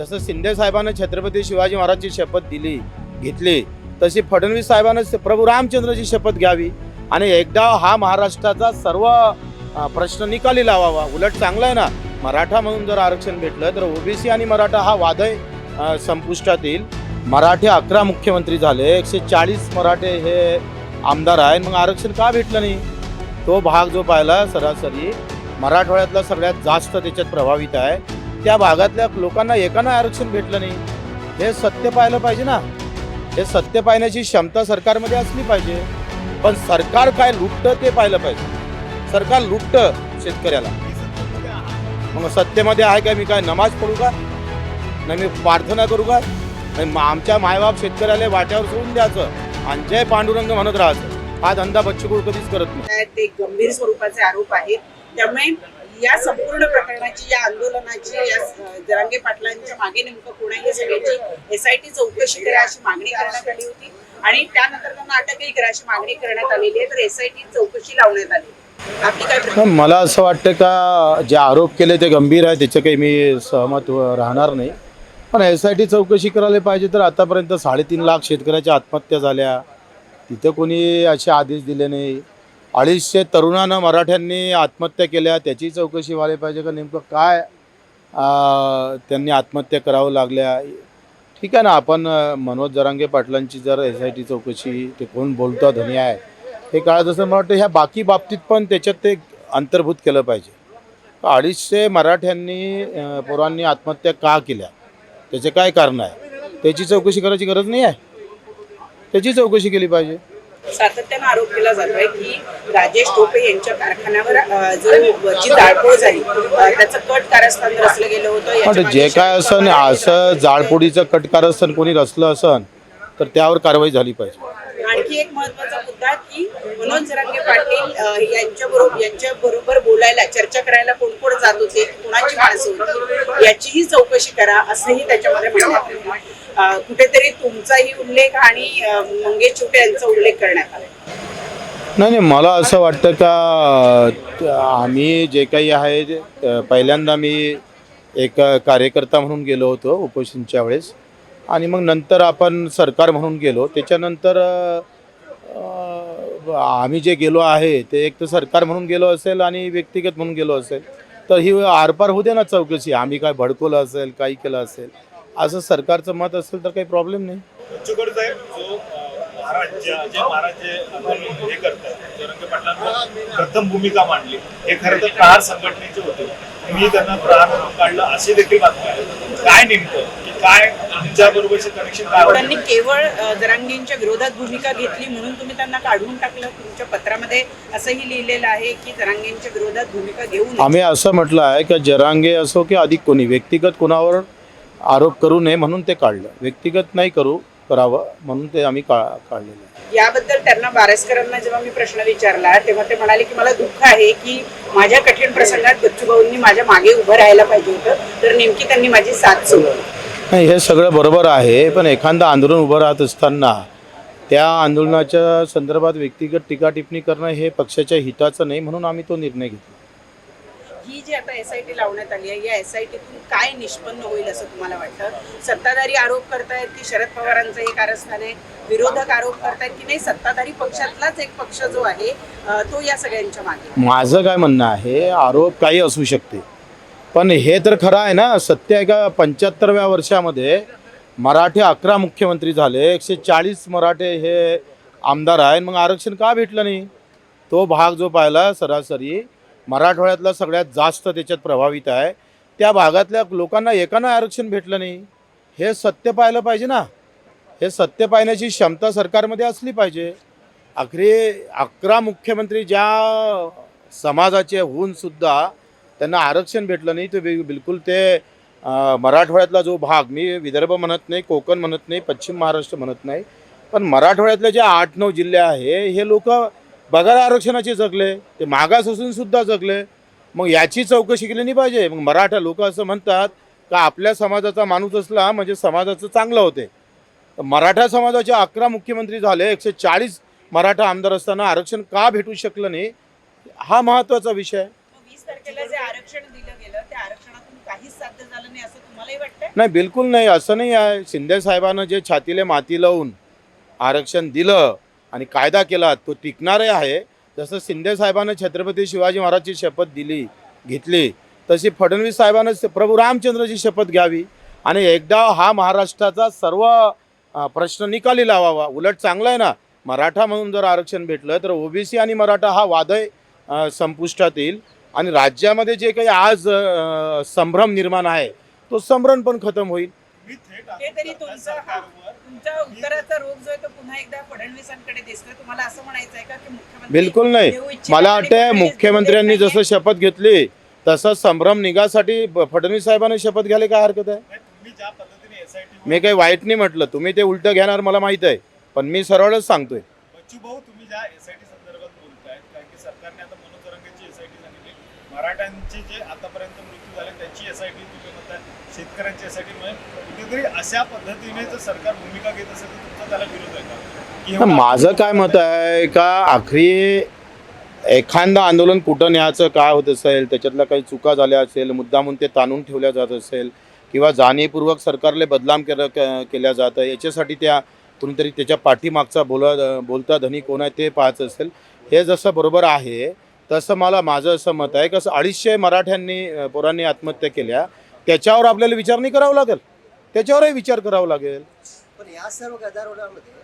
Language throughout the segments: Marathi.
जसं शिंदे साहेबांना छत्रपती शिवाजी महाराजची शपथ दिली घेतली तशी फडणवीस साहेबांना प्रभू रामचंद्रची शपथ घ्यावी. आणि एकदा हा महाराष्ट्राचा सर्व प्रश्न निकाली लावावा. उलट चांगलं आहे ना? मराठा म्हणून जर आरक्षण भेटलं तर ओबीसी आणि मराठा हा वादय संपुष्टात येईल. मराठे अकरा मुख्यमंत्री झाले एकशे चाळीस मराठे हे आमदार आहे मग आरक्षण का भेटलं नाही? तो भाग जो पाहिला सरासरी मराठवाड्यातला सगळ्यात जास्त त्याच्यात प्रभावित आहे. त्या भागातल्या लोकांना एकानं आरक्षण भेटलं नाही. हे सत्य पाहिलं पाहिजे ना. हे सत्य पाहण्याची क्षमता सरकारमध्ये असली पाहिजे. पण सरकार काय लुटतं ते पाहिलं पाहिजे. सरकार लुटतं शेतकऱ्याला. मग सत्तेमध्ये आहे का मी काय नमाज पढू का? नाही मी प्रार्थना करू का? नाही आमच्या मायबाप शेतकऱ्याला वाट्यावर सोडून द्यायचं. आणि जय पांडुरंग म्हणत राहायचं. हा धंदा बच्चूकुळ कधीच करत नाही. ते गंभीर स्वरूपाचे आरोप आहेत. त्यामुळे या संपूर्ण प्रकरणाची या आंदोलनाची या स- जरांगे पाटलांच्या मागे नेमकं कोण आहे हे सगळ्याची एस चौकशी करा अशी मागणी करण्यात आली होती. आणि त्यानंतर त्यांना अटकही करा अशी मागणी करण्यात आलेली आहे. तर एसआयटी चौकशी लावण्यात आली. मला असं वाटतं का जे आरोप केले ते गंभीर आहे त्याचं काही मी सहमत राहणार नाही. पण एस आय टी चौकशी करायला पाहिजे तर आतापर्यंत साडेतीन लाख शेतकऱ्याच्या आत्महत्या झाल्या. तिथं कोणी असे आदेश दिले नाही. अडीचशे तरुणांना मराठ्यांनी आत्महत्या केल्या. त्याची चौकशी व्हायला पाहिजे का नेमकं काय त्यांनी आत्महत्या करावं लागल्या? ठीक आहे ना आपण मनोज जरांगे पाटलांची जर एस आय टी चौकशी ते कोण बोलतो धनी आहे. हे काळात असं मला वाटतं ह्या बाकी बाबतीत पण त्याच्यात ते अंतर्भूत केलं पाहिजे. अडीचशे मराठ्यांनी पोरांनी आत्महत्या का केल्या? त्याचे काय कारण आहे? त्याची चौकशी करायची गरज नाही आहे? त्याची चौकशी केली पाहिजे. सातत्यानं आरोप केला जातोय की राजेश टोपे यांच्या कारखान्यावर जो जी जाळपोळ झाली त्याचं कट कारस्थान रचलं गेलं होतं जे काय असन पवार असं जाळपोडीचं कटकार असन कोणी रचलं असन तर त्यावर कारवाई झाली पाहिजे. आणखी एक महत्त्वाचा मुद्दा की मनोज जरांगे पाटील यांच्या बरोबर यांच्या बरोबर बोलायला चर्चा करायला कोण कोण जात होते कोणाची माणसं होती याचीही चौकशी करा असंही त्याच्यामध्ये म्हणण्यात कुठेतरी तुमचाही उल्लेख आणि मंगेश चिवटे यांचा उल्लेख करण्यात आला. नाही नाही मला असं वाटतं का आम्ही जे काही आहे पहिल्यांदा मी एक कार्यकर्ता म्हणून गेलो होतो उपोषणच्या वेळेस. आणि मग नंतर आपण सरकार म्हणून गेलो. त्याच्यानंतर आम्ही जे गेलो आहे ते एक तर सरकार म्हणून गेलो असेल आणि व्यक्तिगत म्हणून गेलो असेल. तर ही आरपार होते दे ना चौकशी. आम्ही काय भडकवलं असेल काही केलं असेल. असं सरकारचं मत असेल तर काही प्रॉब्लेम नाही. प्रथम भूमिका मांडली. हे खरं तर प्रहार संघटनेचे होते. मी त्यांना प्रहार काढलं अशी देखील बातमी आहे. काय नेमकं? काय तुमच्या बरोबरचे कनेक्शन काय होतं? त्यांनी केवळ अ, जरांगेंच्या विरोधात भूमिका घेतली म्हणून तुम्ही त्यांना काढून टाकलं तुमच्या पत्रामध्ये. असंही लिहिलेलं आहे की जरांगेंच्या विरोधात भूमिका घेऊ नये. आम्ही असं म्हटलं आहे की जरांगे असो की अधिक कोणी व्यक्तिगत कोणावर आरोप करू नये म्हणून ते काढलं. व्यक्तिगत नाही करू करावं म्हणून ते आम्ही काढलेलं याबद्दल त्यांना बारसकरांना जेव्हा मी प्रश्न विचारला तेव्हा ते म्हणाले की मला दुःख आहे की माझ्या कठीण प्रसंगात बच्चूभाऊंनी माझ्या मागे उभं राहायला पाहिजे होतं तर नेमकी त्यांनी माझी साथ सोडवली. नाही हे सगळं बरोबर आहे पण एखादं आंदोलन उभं राहत असताना त्या आंदोलनाच्या संदर्भात व्यक्तिगत टीका टिप्पणी करणं हे पक्षाच्या हिताचं नाही म्हणून आम्ही तो निर्णय घेतला. ही जी आता एस आय टी लावण्यात आली आहे या एस आय टीतून काय निष्पन्न होईल असं तुम्हाला वाटतं? सत्ताधारी आरोप करतायत की शरद पवारांचं हे कारस्थान आहे विरोधक आरोप करतायत की नाही? सत्ताधारी पक्षातलाच एक पक्ष जो आहे तो या सगळ्यांच्या मागे माझं काय म्हणणं आहे आरोप काही असू शकते. पण हे तर खरं आहे ना सत्य आहे का? पंच्याहत्तरव्या वर्षामध्ये मराठे अकरा मुख्यमंत्री झाले एकशे चाळीस मराठे हे आमदार आहे मग आरक्षण का भेटलं नाही? तो भाग जो पाहिला सरासरी मराठवाड्यातला सगळ्यात जास्त त्याच्यात प्रभावित आहे. त्या भागातल्या लोकांना एकानं आरक्षण भेटलं नाही. हे सत्य पाहिलं पाहिजे ना. हे सत्य पाहण्याची क्षमता सरकारमध्ये असली पाहिजे. अखेरी अकरा मुख्यमंत्री ज्या समाजाचे होऊन सुद्धा त्यांना आरक्षण भेटलं नाही ते बिलकुल ते मराठवाड्यातला जो भाग मी विदर्भ म्हणत नाही कोकण म्हणत नाही पश्चिम महाराष्ट्र म्हणत नाही पण मराठवाड्यातले जे आठ नऊ जिल्हे आहे हे लोक बगार आरक्षणाचे जगले ते मागास असून सुद्धा जगले. मग याची चौकशी केली नाही पाहिजे. मग मराठा लोक असं म्हणतात का आपल्या समाजाचा माणूस असला म्हणजे समाजाचं चांगलं होते. मराठा समाजाचे अकरा मुख्यमंत्री झाले एकशे चाळीस मराठा आमदार असताना आरक्षण का भेटू शकलं नाही हा महत्त्वाचा विषय आहे वीस तारखेला जे आरक्षण दिलं गेलं त्या आरक्षणातून काही काहीच साध्य झालं नाही बिलकुल नाही. असं नाही आहे. शिंदे साहेबानं जे छातीले माती लावून आरक्षण दिलं आणि कायदा केला तो टिकणारे आहे. जसं शिंदे साहेबांनं छत्रपती शिवाजी महाराजची शपथ दिली घेतली तशी फडणवीस साहेबानं प्रभू रामचंद्रची शपथ घ्यावी. आणि एकदा हा महाराष्ट्राचा सर्व प्रश्न निकाली लावावा. उलट चांगला आहे ना. मराठा म्हणून जर आरक्षण भेटलं तर ओबीसी आणि मराठा हा वादय संपुष्टात येईल. आणि राज्यामध्ये जे काही आज संभ्रम निर्माण आहे तो संभ्रम पण खतम होईल. मी थेट ते तरी आता तुमचं हा सरकारवर तुमच्या उत्तराचा रोग जो आहे तो पुन्हा एकदा फडणवीसांकडे दिसतोय. तुम्हाला असं म्हणायचं आहे का की मुख्यमंत्री बिलकुल नाही. देऊ मला आणि वाटतंय फडणवीस मुख्यमंत्र्यांनी देत जसं शपथ घेतली तसं संभ्रम निघासाठी ब- फडणवीस साहेबांनी शपथ घ्यायला काय हरकत आहे? नाही, तुम्ही ज्या पद्धतीने एसआयटी मी काही वाईट नाही म्हटलं. तुम्ही ते उलटं घेणार मला माहीत आहे. पण मी सरळच सांगतोय. बच्चू भाऊ तुम्ही ज्या एसआयटी संदर्भात बोलताय कारण की सरकारने आता मनोज जरंगेची एसआयटी सांगितली मराठ्यांचे जे आतापर्यंत मृत्यू झाले त्यांची एसआयटी तुम्ही म्हणताय शेतकऱ्यांची एसआयटी म्हणजे कुठेतरी अशा पद्धतीने जर सरकार भूमिका घेत असेल तर तुमचा त्याला विरोध आहे का? माझं काय मत आहे का आखरी एखादं आंदोलन कुठं न्यायचं काय होत असेल त्याच्यातल्या काही चुका झाल्या असेल मुद्दामून ते ताणून ठेवल्या जात असेल किंवा जाणीवपूर्वक सरकारले बदनाम केलं केल्या जातं याच्यासाठी त्या कुणीतरी त्याच्या पाठीमागचा बोला बोलता धनी कोण आहे ते पाहायचं असेल. हे जसं बरोबर आहे तसं मला माझं असं मत आहे कसं अडीचशे मराठ्यांनी पोरांनी आत्महत्या केल्या त्याच्यावर आपल्याला विचार नाही करावा लागेल. त्याच्यावरही विचार करावा लागेल. पण या सर्व गदारोळामध्ये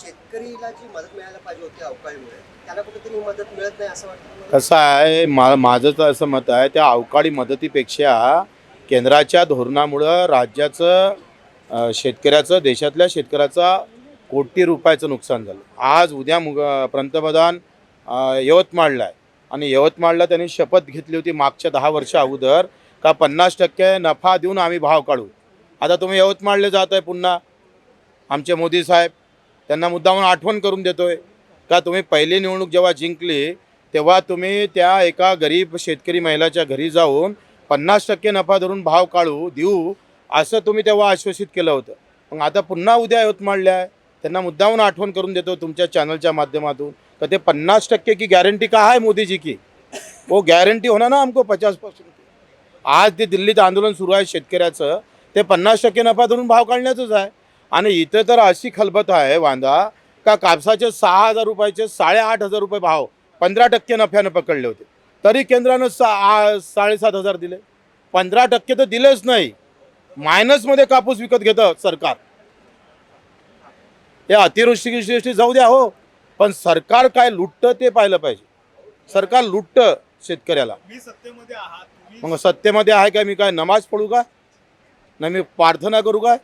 शेतकरीला जी मदत मिळायला पाहिजे होती अवकाळीमुळे त्याला कुठेतरी मदत मिळत नाही असं वाटतं? कसं आहे मा माझं तर असं मत आहे त्या अवकाळी मदतीपेक्षा केंद्राच्या धोरणामुळं राज्याचं शेतकऱ्याचं देशातल्या शेतकऱ्याचा कोटी रुपयाचं नुकसान झालं. आज उद्या मुग पंतप्रधान यवतमाळला आहे. आणि यवतमाळला त्यांनी शपथ घेतली होती मागच्या दहा वर्षा अगोदर का पन्नास टक्के नफा देऊन आम्ही भाव काढू. आता तुम्ही यवतमाळला जात आहे पुन्हा. आमचे मोदी साहेब त्यांना मुद्दामून आठवण करून देतो आहे का तुम्ही पहिली निवडणूक जेव्हा जिंकली तेव्हा तुम्ही त्या एका गरीब शेतकरी महिलाच्या घरी जाऊन पन्नास टक्के नफा धरून भाव काढू देऊ असं तुम्ही तेव्हा आश्वासित केलं होतं. मग आता पुन्हा उद्या यवतमाळल्या आहे. त्यांना मुद्दाहून आठवण करून देतो तुमच्या चॅनलच्या माध्यमातून. तर ते पन्नास टक्के की गॅरंटी का आहे मोदीजी की? हो, वो गॅरंटी होणार ना आमको पचास पर्सेंट आज ते दिल्लीत आंदोलन सुरू आहे शेतकऱ्याचं ते पन्नास टक्के नफा धरून भाव काढण्याचंच आहे. आणि इथं तर अशी खलबत आहे वांदा का कापसाचे सहा हजार रुपयाचे साडेआठ हजार रुपये भाव पंधरा टक्के नफ्यानं पकडले होते. तरी केंद्रानं सा आ- साडेसात हजार दिले. पंधरा टक्के तर दिलेच नाही. मायनसमध्ये कापूस विकत घेतं सरकार. हे अतिवृष्टी गिष्टी जाऊ द्या हो. पण सरकार काय लुटतं ते पाहिलं पाहिजे. सरकार लुटतं शेतकऱ्याला. मग सत्तेमध्ये आहे काय? मी काय नमाज पडू का नाही मी प्रार्थना करू काय?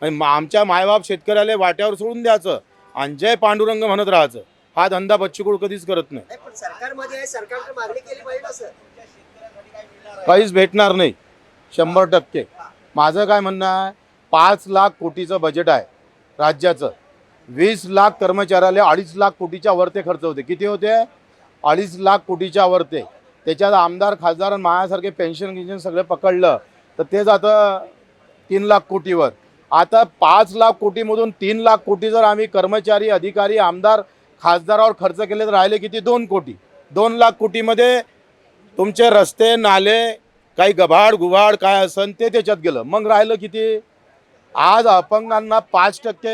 आणि मा- आमच्या मायबाप शेतकऱ्याला वाट्यावर सोडून द्यायचं. आणि जय पांडुरंग म्हणत राहायचं. हा धंदा बच्चूकुळ कधीच करत नाही. नाही पण सरकारमध्ये आहे सरकारकडे मागणी केली पाहिजे ना सर. काहीच भेटणार नाही. शंभर टक्के. माझं काय म्हणणं आहे? पाच लाख कोटीचं बजेट आहे राज्याचं. वीस लाख कर्मचाऱ्याला अडीच लाख कोटीच्या वरते खर्च होते. किती होते? अडीच लाख कोटीच्या वरते. त्याच्यात आमदार खासदार माझ्यासारखे पेन्शन गिन्शन सगळं पकडलं तर ते जातं तीन लाख कोटीवर. आता पाच लाख कोटीमधून तीन लाख कोटी जर आम्ही कर्मचारी अधिकारी आमदार खासदारावर खर्च केले तर राहिले किती? दोन कोटी. दोन लाख कोटीमध्ये तुमचे रस्ते नाले काही गभाड गुभाड काय असन ते त्याच्यात गेलं. मग राहिलं किती? आज अपंगांना पाच टक्के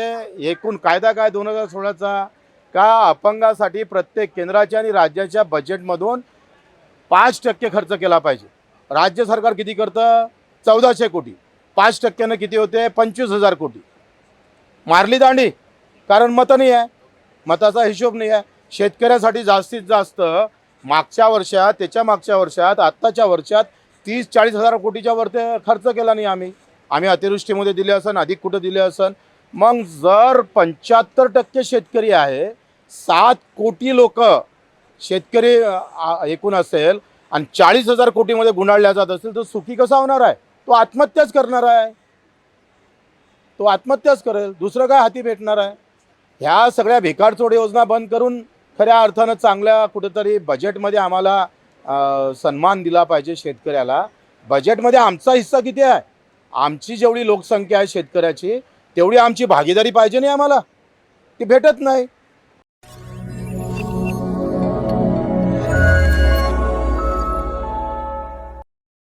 एकूण कायदा काय दोन हजार सोळाचा? का अपंगासाठी प्रत्येक केंद्राच्या आणि राज्याच्या बजेटमधून पाच टक्के खर्च केला पाहिजे? राज्य सरकार किती करतं? चौदाशे कोटी. पाच टक्क्यानं किती होते? पंचवीस हजार कोटी. मारली दांडी. कारण मतं नाही आहे. मताचा हिशोब नाही आहे. शेतकऱ्यासाठी जास्तीत जास्त मागच्या वर्षात त्याच्या मागच्या वर्षात आत्ताच्या वर्षात तीस चाळीस हजार कोटीच्या वरती खर्च केला नाही आम्ही. आम्ही अतिवृष्टीमध्ये दिले असन अधिक कुठं दिले असन. मग जर पंच्याहत्तर टक्के शेतकरी आहे सात कोटी लोक शेतकरी एकूण असेल आणि चाळीस हजार कोटीमध्ये गुंडाळल्या जात असेल तर सुखी कसा होणार आहे? तो आत्महत्याच करणार आहे. तो आत्महत्याच करेल. दुसरं काय हाती भेटणार आहे? ह्या सगळ्या भिकारचोड योजना बंद करून खऱ्या अर्थानं चांगल्या कुठेतरी बजेटमध्ये आम्हाला सन्मान दिला पाहिजे शेतकऱ्याला. बजेटमध्ये आमचा हिस्सा किती आहे? आमची जेवढी लोकसंख्या आहे शेतकऱ्याची तेवढी आमची भागीदारी पाहिजे नाही आम्हाला. ती भेटत नाही.